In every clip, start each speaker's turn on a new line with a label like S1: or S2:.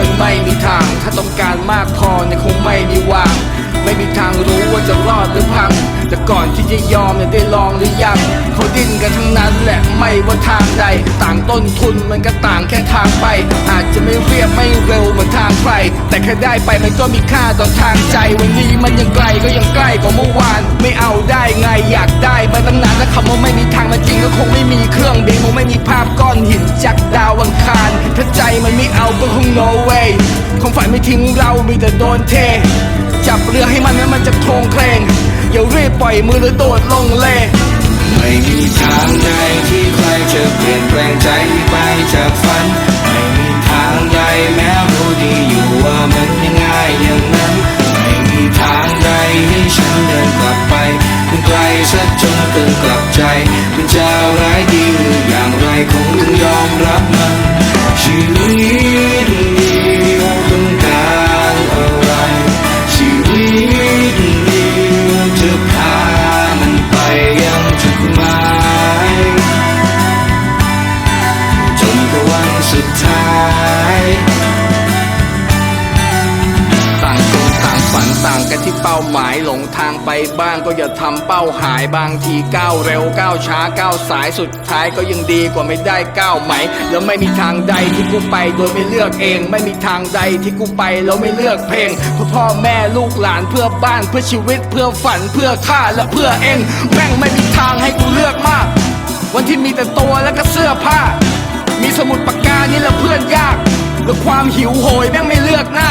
S1: มันไม่มีทาง ถ้าต้องการมากพอเนี่ยคงไม่มีวาง ไม่มีทางรู้ว่าจะรอดหรือพัง แต่ก่อนที่จะยอมเนี่ยได้ลองหรือยังเขาดิ้นกันทั้งนั้นแหละไม่ว่าทางใด ต่างต้นทุนมันก็ต่างแค่ทางไป อาจจะไม่เรียบไม่เร็วเหมือนทางใคร แต่แค่ได้ไปมันก็มีค่าต่อทางใจ วันนี้มันยังไกลก็ยังใกล้กว่าเมื่อวาน ไม่เอาได้ไงอยากได้มาตั้งนานแล้วคำว่าไม่มีทางมันจริงก็คงไม่มีเครื่องบินคงไม่มีภาพก้อนหินจากดาวอังคารถ้าใจมันไม่เอาก็คง no way คงฝันไม่ทิ้งเรามีแต่โดนเท จับเรือให้มันนั้มันจะโครงเคลงอย่ารีบปล่อยมือหรือโดดลงเล
S2: ไม่มีทางใดที่ใครจะเปลี่ยนแปลงใจ ต่าง
S1: ฝันต่างกันที่เป้าหมายหลงทางไปบ้างก็อย่าทำเป้าหายบางทีก้าวเร็วก้าวช้าก้าวสายสุดท้ายก็ยังดีกว่าไม่ได้ก้าวไหม แล้วไม่มีทางใดที่กูไปโดยไม่เลือกเอง ไม่มีทางใดที่กูไปแล้วไม่เลือกเพลงเพื่อพ่อแม่ลูกหลานเพื่อบ้านเพื่อชีวิตเพื่อฝันเพื่อข้าและเพื่อเองแม่งไม่มีทางให้กูเลือกมาก วันที่มีแต่ตัวและก็เสื้อผ้า มีสมุดปากกานี่แหละเพื่อนยากแล้วความหิวโหยแม่งไม่เลือกหน้า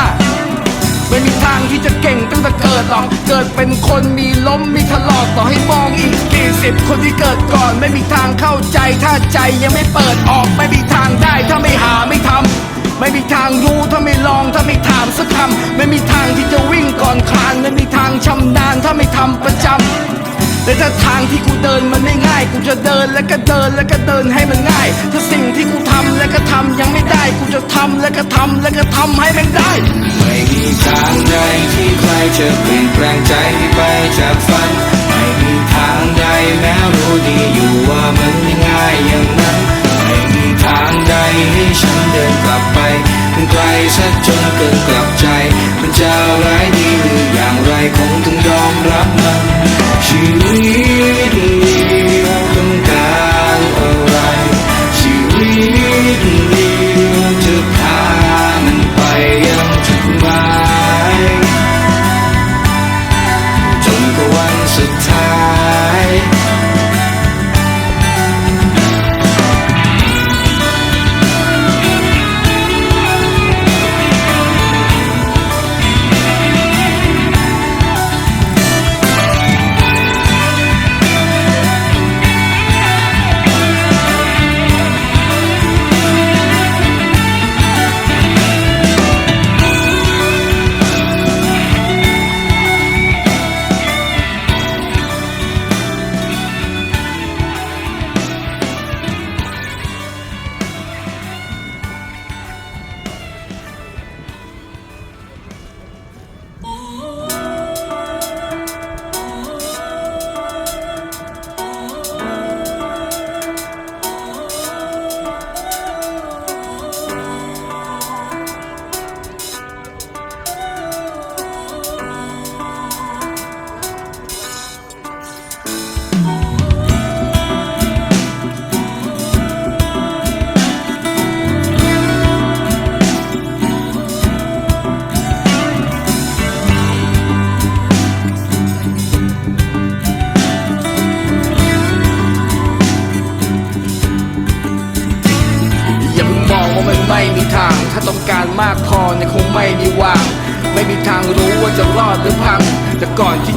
S1: ทางที่จะเก่งตั้งแต่เกิดหรอกเกิดเป็นคนมีล้มมีถลอกต่อให้มองอีกกี่สิบคนที่เกิดก่อนไม่มีทางเข้าใจ ถ้าใจยังไม่เปิดออกไม่มีทางได้ถ้าไม่หาไม่ทำไม่มีทางรู้ถ้าไม่ลองถ้าไม่ถามสักคำไม่มีทางที่จะวิ่งก่อนคลานไม่มีทางชำนาญถ้าไม่ทำประจำ แต่ถ้าทางที่กูเดินมันไม่ง่าย กูจะเดินแล้วก็เดินแล้วก็เดินให้มันง่าย ถ้าสิ่งที่กูทำแล้วก็ทำยังไม่ได้ กูจะทำแล้วก็ทำแล้วก็ทำให้มันได้
S2: ไม่มีทางใดที่ใครจะเปลี่ยนแปลงใจไปจากฝัน ไม่มีทางใดแม้รู้ดีอยู่ว่ามันไม่ง่ายอย่างนั้น ทางใดให้ฉันเดินกลับไปมันไกลสักจนเกินกลับใจ มันจะร้ายดีหรืออย่างไรคงต้องยอมรับมันชีวิต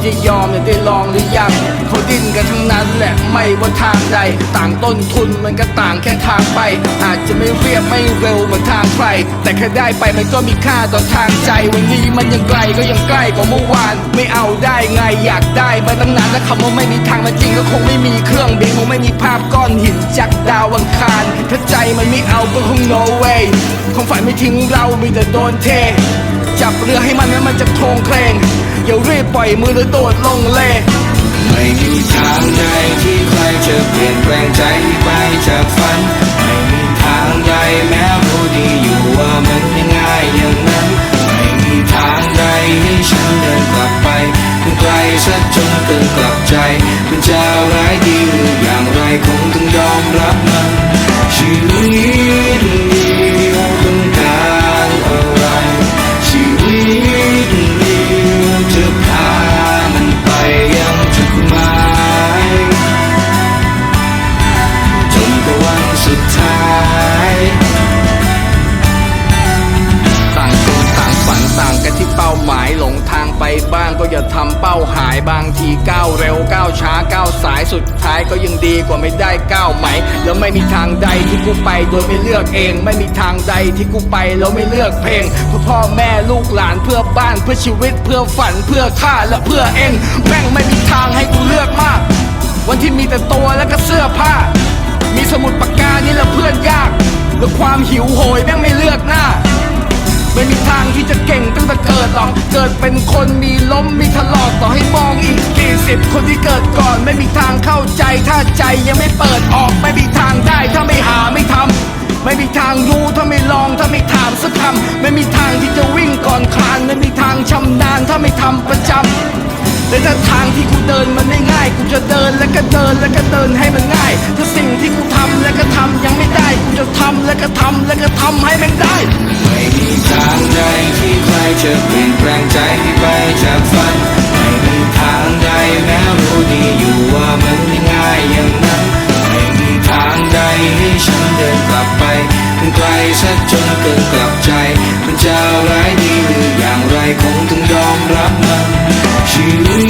S2: จะย
S1: อมเนี่ยได้ลองหรือยังเขาดิ้นกันทั้งนั้นแหละไม่ว่าทางใด ต่างต้นทุนมันก็ต่างแค่ทางไป อาจจะไม่เรียบไม่เร็วเหมือนทางใคร แต่แค่ได้ไปมันก็มีค่าต่อทางใจ วันนี้มันยังไกลก็ยังใกล้กว่าเมื่อวาน ไม่เอาได้ไงอยากได้มาตั้งนานแล้วคำว่าไม่มีทางมันจริงก็คงไม่มีเครื่องบินคงไม่มีภาพก้อนหินจากดาวอังคารถ้าใจมันไม่เอาก็คง no way คงฝันไม่ทิ้งเรามีแต่โดนเท จับเรือให้มันนั้นมันจะโครงเคลง อย่ารีบปล่อยมือหรือโดดลงเล
S2: ไม่มีทางใดที่ใครจะเปลี่ยนแปลงใจไปจากฝัน ไม่มีทางใดแม้รู้ดีอยู่ว่ามันไม่ง่ายอย่างนั้น ไม่มีทางใดให้ฉันเดินกลับไปไกลสักจนเกินกลับใจมันจะร้ายดีหรืออย่างไรคงต้องยอมรับมันชีวิตาย
S1: บางทีก้าวเร็วก้าวช้าก้าวสายสุดท้ายก็ยังดีกว่าไม่ได้ก้าวไหม่แล้วไม่มีทางใดที่กูไปโดยไม่เลือกเอง ไม่มีทางใดที่กูไปแล้วไม่เลือกเพลงเพื่อพ่อแม่ลูกหลานเพื่อบ้านเพื่อชีวิต เพื่อฝันเพื่อข้าและเพื่อเองแม่งไม่มีทางให้กูเลือกมาก วันที่มีแต่ตัวแล้วก็เสื้อผ้า มีสมุดปากกานี่แหละเพื่อนยาก แล้วความหิวโหยแม่งไม่เลือกหน้า ไม่มีทางที่จะเก่งตั้งแต่เกิดหรอก เกิดเป็นคนมีล้มมีถลอกต่อให้มองอีกกี่สิบคนที่เกิดก่อน ไม่มีทางเข้าใจถ้าใจยังไม่เปิดออก ไม่มีทางได้ถ้าไม่หาไม่ทำไม่มีทางรู้ถ้าไม่ลองถ้าไม่ถามสักคำไม่มีทางที่จะวิ่งก่อนคลานไม่มีทางชำนาญถ้าไม่ทำประจำ และถ้าทางที่กูเดินมันไม่ง่าย กูจะเดินแล้วก็เดินแล้วก็เดินให้มันง่าย ถ้าสิ่งที่กูทำแล้วก็ทำยังไม่ได้ กูจะทำแล้วก็ทำแล้วก็ทำให้มันได้
S2: ไม่มีทางใดที่ใครจะเปลี่ยนแปลงใจให้ไปจากฝัน ไม่มีทางใดแม้รู้ดีอยู่ว่ามันไม่ง่ายอย่างนั้น ไม่มีทางใดให้ฉันเดินกลับไปมันไกลสักจนเกินกลับใจ มันจะร้ายดีหรืออย่างไรคงต้องยอมรับมันชีวิต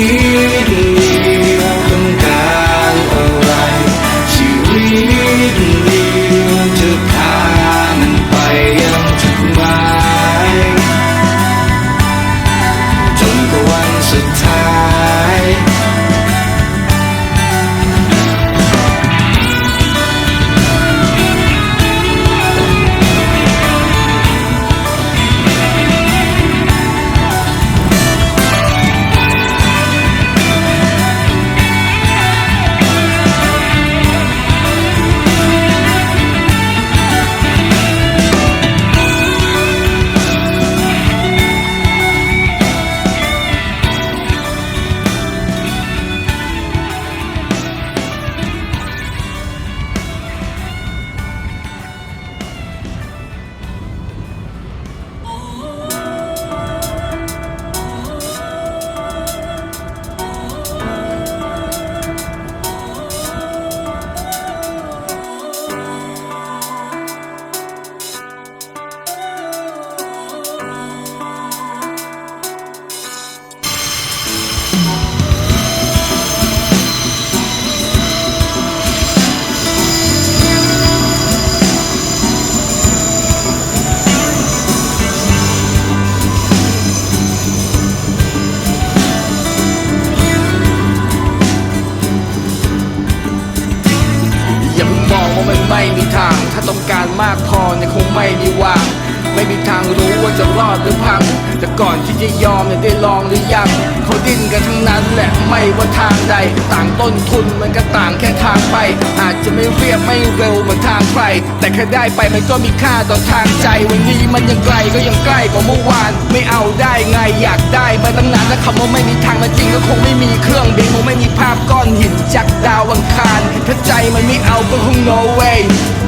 S1: แต่ก่อนที่จะยอมเนี่ยได้ลองหรือยังเขาดิ้นกันทั้งนั้นแหละไม่ว่าทางใด ต่างต้นทุนมันก็ต่างแค่ทางไป อาจจะไม่เรียบไม่เร็วเหมือนทางใคร แต่แค่ได้ไปมันก็มีค่าต่อทางใจ วันนี้มันยังไกลก็ยังใกล้กว่าเมื่อวาน ไม่เอาได้ไงอยากได้มาตั้งนานถ้าคำว่าไม่มีทางมันจริงก็คงไม่มีเครื่องบินคงไม่มีภาพก้อนหินจากดาวอังคารถ้าใจมันไม่เอาก็คง no way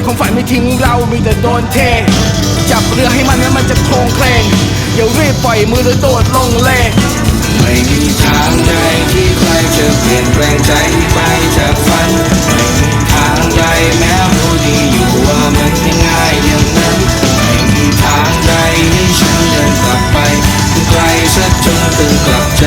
S1: คงฝันไม่ทิ้งเรามีแต่โดนเท จับเรือให้มันแล้วมันจะโครงเคลง อย่ารีบปล่อยมือหรือโดดลงแรง
S2: ไม่มีทางใดที่ใครจะเปลี่ยนแปลงใจไปจากฝัน ไม่มีทางใดแม้รู้ดีอยู่ว่ามันไม่ง่ายอย่างนั้นไม่มีทางใดให้ฉันเดินกลับไปไกลสักจนเกินกลับใจ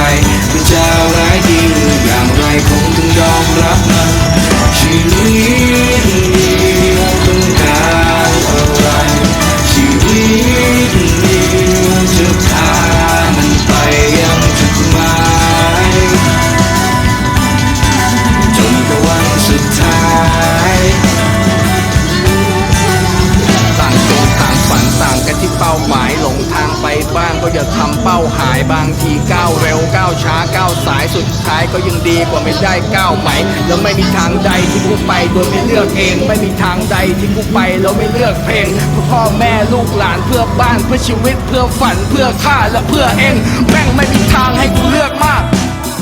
S1: ท้ายก็ยังดีกว่าไม่ได้ก้าวไหมแล้วไม่มีทางใดที่กูไปโดยไม่เลือกเอง ไม่มีทางใดที่กูไปแล้วไม่เลือกเพลงเพื่อพ่อแม่ลูกหลานเพื่อบ้านเพื่อชีวิตเพื่อฝันเพื่อข้าและเพื่อเองแม่งไม่มีทางให้กูเลือกมาก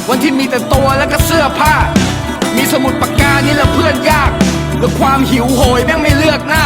S1: วันที่มีแต่ตัวและก็เสื้อผ้า มีสมุดปากกานี่แหละเพื่อนยาก แล้วความหิวโหยแม่งไม่เลือกหน้า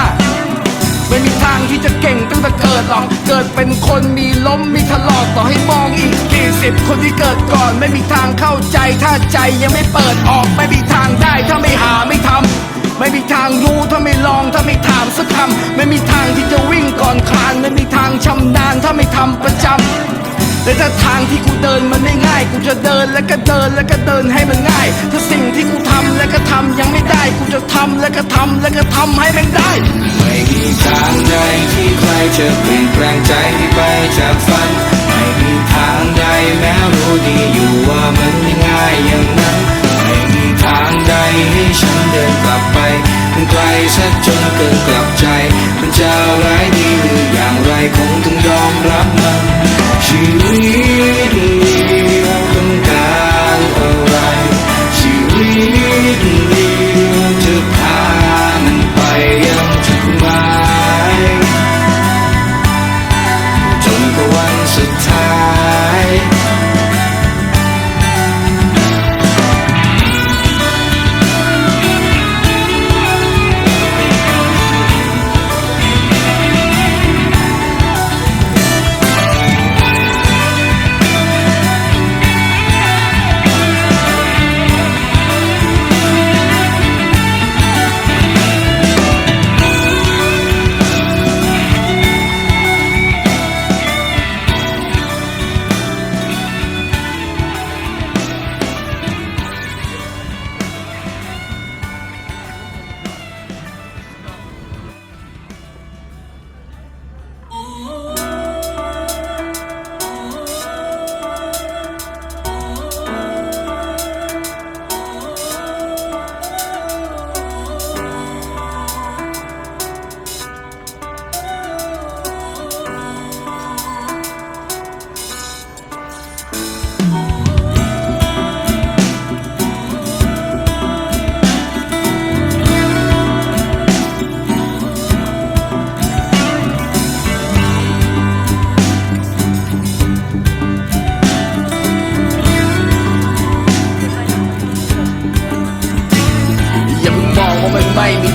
S1: ไม่มีทางที่จะเก่งตั้งแต่เกิดหรอก เกิดเป็นคนมีล้มมีถลอกต่อให้มองอีกกี่สิบคนที่เกิดก่อน ไม่มีทางเข้าใจ ถ้าใจยังไม่เปิดออก ไม่มีทางได้ถ้าไม่หาไม่ทำไม่มีทางรู้ถ้าไม่ลองถ้าไม่ถามสักคำไม่มีทางที่จะวิ่งก่อนคลานไม่มีทางชำนาญถ้าไม่ทำประจำ และถ้าทางที่กูเดินมันไม่ง่าย กูจะเดินแล้วก็เดินแล้วก็เดินให้มันง่าย ถ้าสิ่งที่กูทำแล้วก็ทำยังไม่ได้ กูจะทำแล้วก็ทำแล้วก็ทำให้มันได้
S2: ไม่มีทางใดที่ใครจะเปลี่ยนแปลงใจไปจากฝัน ไม่มีทางใดแม้รู้ดีอยู่ว่ามันไม่ง่ายอย่างนั้น ไม่มีทางใดให้ฉันเดินกลับไปมันไกลสักจนเกินกลับใจ มันจะร้ายดีหรืออย่างไรคงต้องยอมรับมัน ชีวิ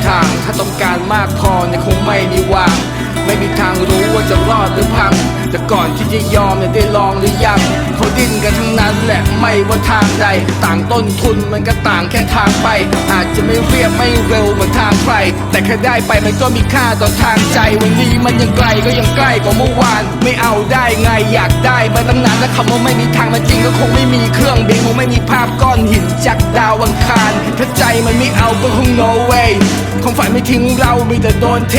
S2: ทา
S1: ง ถ้าต้องการมากพอเนี่ยคงไม่มีวาง ไม่มีทางรู้ว่าจะรอดหรือพัง แต่ก่อนที่จะยอมเนี่ยได้ลองหรือยังเขาดิ้นกันทั้งนั้นแหละไม่ว่าทางใด ต่างต้นทุนมันก็ต่างแค่ทางไป อาจจะไม่เรียบไม่เร็วเหมือนทางใคร แต่แค่ได้ไปมันก็มีค่าต่อทางใจ วันนี้มันยังไกลก็ยังใกล้กว่าเมื่อวาน ไม่เอาได้ไงอยากได้มาตั้งนานแล้วคำว่าไม่มีทางมันจริงก็คงไม่มีเครื่องบินคงไม่มีภาพก้อนหินจากดาวอังคารถ้าใจมันไม่เอาก็คง no way คงฝันไม่ทิ้งเรามีแต่โดนเท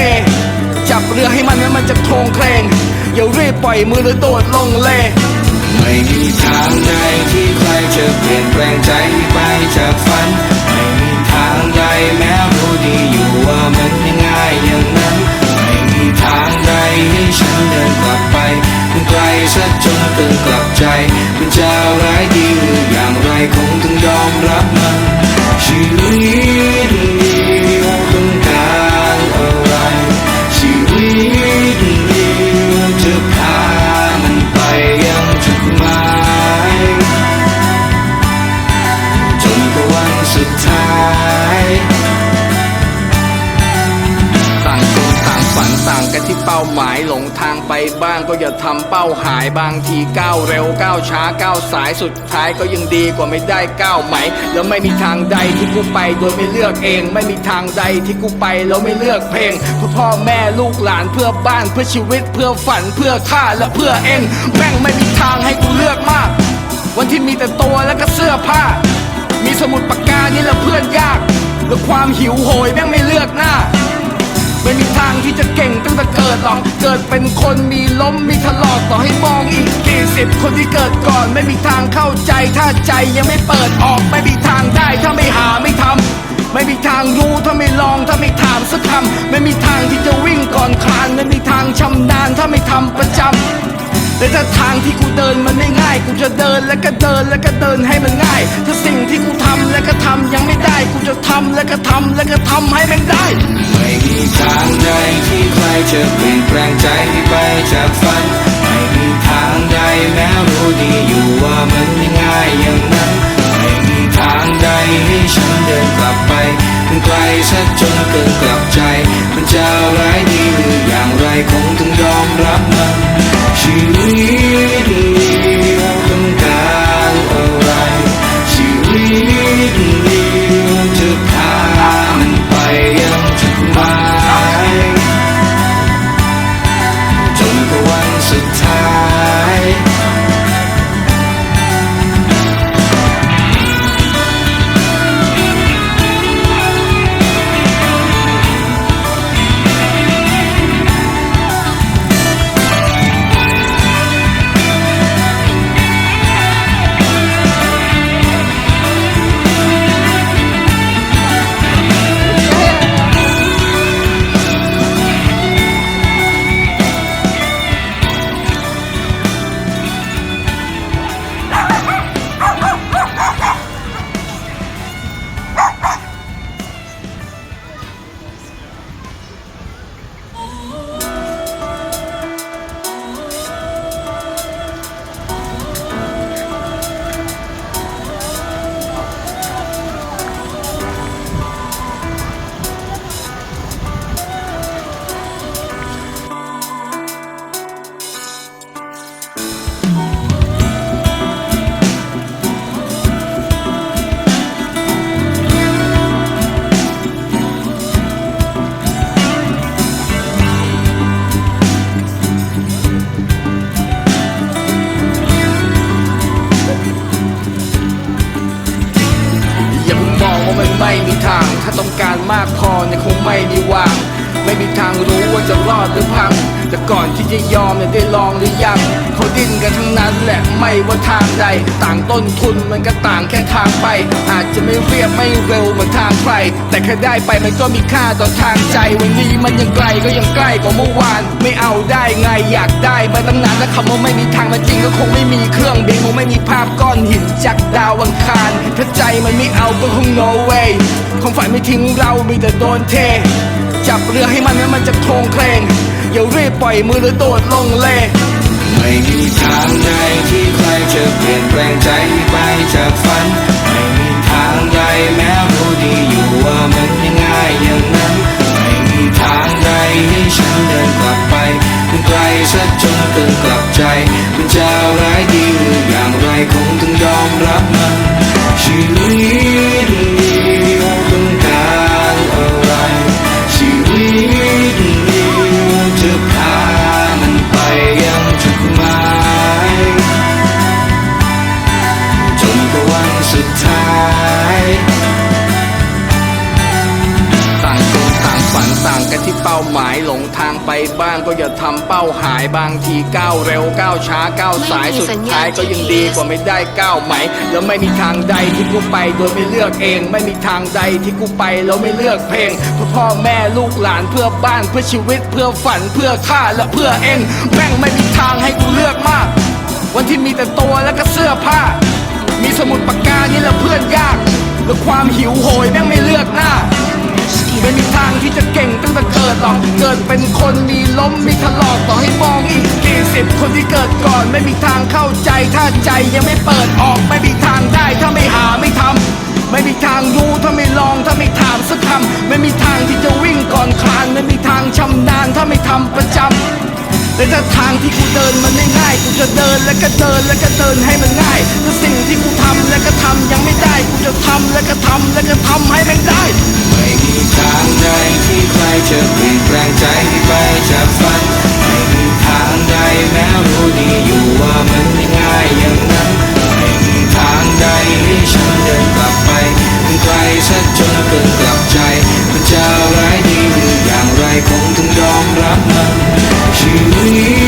S1: จับเรือให้มันแล้มันจะโครงเครงอย่ารีบปล่อยมือหรือโดดลงเล
S2: ไม่มีทางใดที่ใครจะเปลี่ยนแปลงใจไปจากฝัน ไม่มีทางใดแม้รู้ดีอยู่ว่ามันไม่ง่ายอย่างนั้น ไม่มีทางใดให้ฉันเดินกลับไปมันไกลสักจนเกินกลับใจ มันจะร้ายดีหรืออย่างไรคงต้องยอมรับมันชีวิต
S1: ฝันต่างกันที่เป้าหมายหลงทางไปบ้างก็อย่าทำเป้าหายบางทีก้าวเร็วก้าวช้าก้าวสายสุดท้ายก็ยังดีกว่าไม่ได้ก้าวไหม แล้วไม่มีทางใดที่กูไปโดยไม่เลือกเอง ไม่มีทางใดที่กูไปแล้วไม่เลือกเพลงเพื่อพ่อแม่ลูกหลานเพื่อบ้านเพื่อชีวิต เพื่อฝันเพื่อข้าและเพื่อเองแม่งไม่มีทางให้กูเลือกมาก วันที่มีแต่ตัวและก็เสื้อผ้า มีสมุดปากกานี่แหละเพื่อนยาก แล้วความหิวโหยแม่งไม่เลือกหน้า ไม่มีทางที่จะเก่งตั้งแต่เกิดหรอก เกิดเป็นคนมีล้มมีถลอกต่อให้มองอีกกี่สิบคนที่เกิดก่อน ไม่มีทางเข้าใจ ถ้าใจยังไม่เปิดออก ไม่มีทางได้ถ้าไม่หาไม่ทำไม่มีทางรู้ถ้าไม่ลองถ้าไม่ถามสักคำไม่มีทางที่จะวิ่งก่อนคลานไม่มีทางชำนาญถ้าไม่ทำประจำ และถ้าทางที่กูเดินมันไม่ง่าย กูจะเดินแล้วก็เดินแล้วก็เดินให้มันง่าย ถ้าสิ่งที่กูทำแล้วก็ทำยังไม่ได้ กูจะทำแล้วก็ทำแล้วก็ทำให้มันได้
S2: ไม่มีทางใดที่ใครจะเปลี่ยนแปลงใจให้ไปจากฝัน ไม่มีทางใดแม้รู้ดีอยู่ว่ามันไม่ง่ายอย่างนั้น ไม่มีทางใดให้ฉันเดินกลับไปมันไกลสักจนเกินกลับใจ มันจะร้ายดีหรืออย่างไรคงต้องยอมรับมัน ชีวิ กันทั้
S1: งนั้นแหละไม่ว่าทางใด ต่างต้นทุนมันก็ต่างแค่ทางไป อาจจะไม่เรียบไม่เร็วเหมือนทางใคร แต่แค่ได้ไปมันก็มีค่าต่อทางใจ วันนี้มันยังไกลก็ยังใกล้กว่าเมื่อวาน ไม่เอาได้ไงอยากได้มาตั้งนานแล้วคำว่าไม่มีทางมันจริงก็คงไม่มีเครื่องบินคงไม่มีภาพก้อนหินจากดาวอังคารถ้าใจมันไม่เอาก็คง no way คงฝันไม่ทิ้งเรามีแต่โดนเท จับเรือให้มันแล้วมันจะโครงเคลงอย่ารีบปล่อยมือหรือโดดลงเล
S2: ไม่มีทางใดที่ใครจะเปลี่ยนแปลงใจไปจากฝัน ไม่มีทางใดแม้รู้ดีอยู่ว่ามันไม่ง่ายอย่างนั้น ไม่มีทางใดให้ฉันเดินกลับไปมันไกลสักจนเกินกลับใจ มันจะร้ายดี ป้า
S1: หายบางทีก้าวเร็วก้าวช้าก้าวสาย
S3: ไม่มี
S1: สุด
S3: สัญญาณ
S1: ท้ายก็ยังดีกว่าไม่ได้ก้าวไหม แล้วไม่มีทางใดที่กูไปโดยไม่เลือกเอง ไม่มีทางใดที่กูไปแล้วไม่เลือกเพลงเพื่อพ่อแม่ลูกหลานเพื่อบ้านเพื่อชีวิตเพื่อฝันเพื่อข้าและเพื่อเองแม่งไม่มีทางให้กูเลือกมาก วันที่มีแต่ตัวแล้วก็เสื้อผ้า มีสมุดปากกานี่แหละเพื่อนยากแล้วความหิวโหยแม่งไม่เลือกหน้า ไม่มีทางที่จะเก่งตั้งแต่เกิดหรอกเกิดเป็นคนมีล้มมีถลอกต่อให้มองอีกกี่สิบคนที่เกิดก่อน ไม่มีทางเข้าใจถ้าใจยังไม่เปิดออก ไม่มีทางได้ถ้าไม่หาไม่ทำไม่มีทางรู้ถ้าไม่ลองถ้าไม่ถามสักคำไม่มีทางที่จะวิ่งก่อนคลานไม่มีทางชำนาญถ้าไม่ทำประจำแต่ถ้าทางที่กูเดินมันไม่ง่าย กูจะเดินแล้วก็เดินแล้วก็เดินให้มันง่ายถ้าสิ่งที่กูทำแล้วก็ทำยังไม่ได้ กูจะทำแล้วก็ทำแล้วก็ทำให้มันได้
S2: ทางใดที่ใครจะเปลี่ยนแปลงใจที่ไปจากฝันไม่มีทางใดแม้รู้ดีอยู่ว่ามันไม่ง่ายอย่างนั้นไม่มีทางใดที่ฉันเดินกลับไปมันไกลสักจนเกินกลับใจมันจะร้ายดีหรืออย่างไรคงต้องยอมรับมันชีวิต